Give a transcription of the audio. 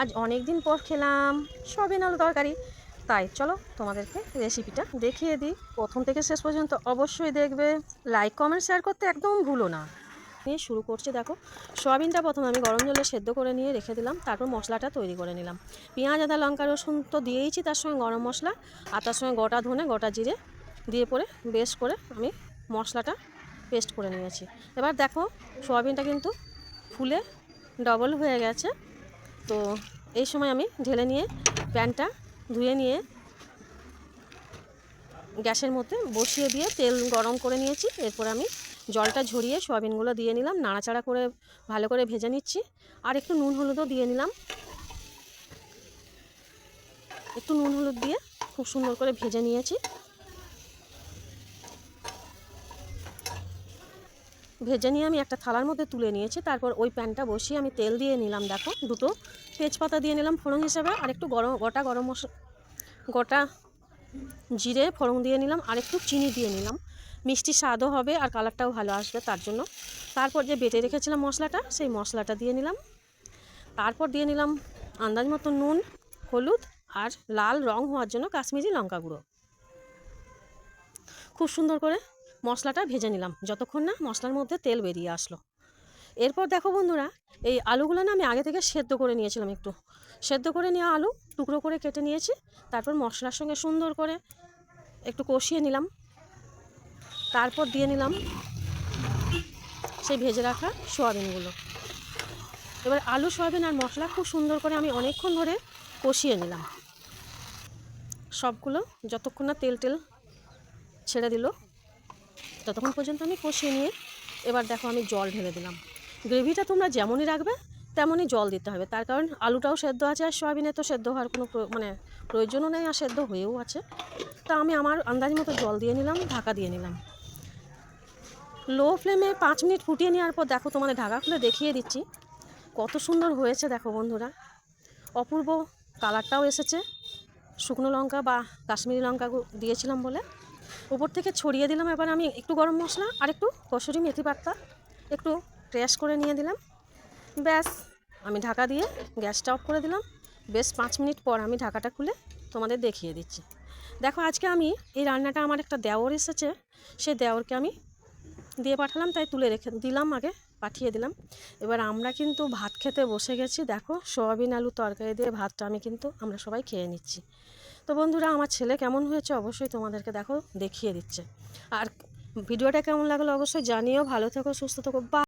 আজ অনেক দিন পর খেলাম সবিন আলু তরকারি। তাই চলো তোমাদেরকে রেসিপিটা দেখিয়ে দিই। প্রথম থেকে শেষ পর্যন্ত অবশ্যই দেখবে। লাইক কমেন্ট শেয়ার করতে একদম ভুলো না। নিয়ে শুরু করছি, দেখো। সোয়াবিনটা প্রথমে আমি গরম জলে সেদ্ধ করে নিয়ে রেখে দিলাম। তারপর মশলাটা তৈরি করে নিলাম। পেঁয়াজ, আদা, লঙ্কা, রসুন তো দিয়েইছি তার সঙ্গে গরম মশলা। আর তার সঙ্গে গোটা ধনে, গোটা জিরে দিয়ে পরে বেশ করে আমি মশলাটা পেস্ট করে নিয়েছি। এবার দেখো, সোয়াবিনটা কিন্তু ফুলে ডবল হয়ে গেছে। তো এই সময় আমি ঢেলে নিয়ে প্যানটা ধুয়ে নিয়ে গ্যাসের মধ্যে বসিয়ে দিয়ে তেল গরম করে নিয়েছি। এরপর আমি জলটা ঝরিয়ে সয়াবিনগুলো দিয়ে নিলাম, নাড়াচাড়া করে ভালো করে ভেজে নিচ্ছি। আর একটু নুন হলুদও দিয়ে নিলাম। একটু নুন হলুদ দিয়ে খুব সুন্দর করে ভেজে নিয়েছি। ভেজে নিয়ে আমি একটা থালার মধ্যে তুলে নিয়েছি। তারপর ওই প্যানটা বসিয়ে আমি তেল দিয়ে নিলাম, দেখো, দুটো। তেজপাতা দিয়ে নিলাম ফোড়ন হিসেবে, আর একটু গরম, গোটা গরম মশলা গোটা জিরে ফোড়ন দিয়ে নিলাম, আর একটু চিনি দিয়ে নিলাম। মিষ্টি স্বাদও হবে আর কালারটাও ভালো আসবে তার জন্য। তারপর যে বেটে রেখেছিলাম মশলাটা, সেই মশলাটা দিয়ে নিলাম। তারপর দিয়ে নিলাম আন্দাজ মতো নুন, হলুদ আর লাল রং হওয়ার জন্য কাশ্মীরি লঙ্কা গুঁড়ো। খুব সুন্দর করে মশলাটা ভেজে নিলাম। যতক্ষণ না মশলার মধ্যে তেল বেরিয়ে আসলো। এরপর দেখো বন্ধুরা, এই আলুগুলো না আমি আগে থেকে সেদ্ধ করে নিয়েছিলাম একটু। সেদ্ধ করে নেওয়া আলু, টুকরো করে কেটে নিয়েছি, তারপর মশলার সঙ্গে সুন্দর করে একটু কষিয়ে নিলাম। তারপর দিয়ে নিলাম সেই ভেজে রাখা সোয়াবিনগুলো। এবার আলু, সোয়াবিন আর মশলা খুব সুন্দর করে আমি অনেকক্ষণ ধরে কষিয়ে নিলাম। সবগুলো যতক্ষণ না তেল টেল ছেড়ে দিল ততক্ষণ পর্যন্ত আমি কষিয়ে নিয়ে এবার দেখো আমি জল ঢেলে দিলাম। গ্রেভিটা তোমরা যেমনই রাখবে, তেমনই জল দিতে হবে। তার কারণ আলুটাও সেদ্ধ আছে আর সয়াবিনে তো সেদ্ধ হওয়ার কোনো মানে প্রয়োজনও নেই আর সেদ্ধ হয়েও আছে। তা আমি আমার আন্দাজ মতো জল দিয়ে নিলাম, ঢাকা দিয়ে নিলাম। লো ফ্লেমে পাঁচ মিনিট ফুটিয়ে নেওয়ার পর দেখো তোমাদের ঢাকা খুলে দেখিয়ে দিচ্ছি। কত সুন্দর হয়েছে দেখো বন্ধুরা। অপূর্ব কালারটাও এসেছে। শুকনো লঙ্কা বা কাশ্মীরি লঙ্কা দিয়েছিলাম বলে। উপর থেকে ছড়িয়ে দিলাম, এবার আমি একটু গরম মশলা আর একটু কসুরি মেথি পাতা। একটু ক্র্যাশ করে নিয়ে দিলাম। ব্যাস, আমি ঢাকা দিয়ে গ্যাসটা অফ করে দিলাম। বেশ পাঁচ মিনিট পর আমি ঢাকাটা খুলে তোমাদের দেখিয়ে দিচ্ছি। দেখো, আজকে আমি এই রান্নাটা আমার একটা দেওর এসেছে। সেই দেওরকে আমি দিয়ে পাঠালাম, তাই তুলে রেখে দিলাম আগে, পাঠিয়ে দিলাম। এবার আমরা কিন্তু ভাত খেতে বসে গেছি। দেখো, সোয়াবিন আলু তরকারি দিয়ে ভাতটা আমি কিন্তু আমরা সবাই খেয়ে নিচ্ছি। তো বন্ধুরা, আমার ছেলে কেমন হয়েছে অবশ্যই তোমাদেরকে দেখো, দেখিয়ে দিচ্ছে। আর ভিডিওটা কেমন লাগল অবশ্যই জানিও। ভালো থেকো, সুস্থ থেকো, বা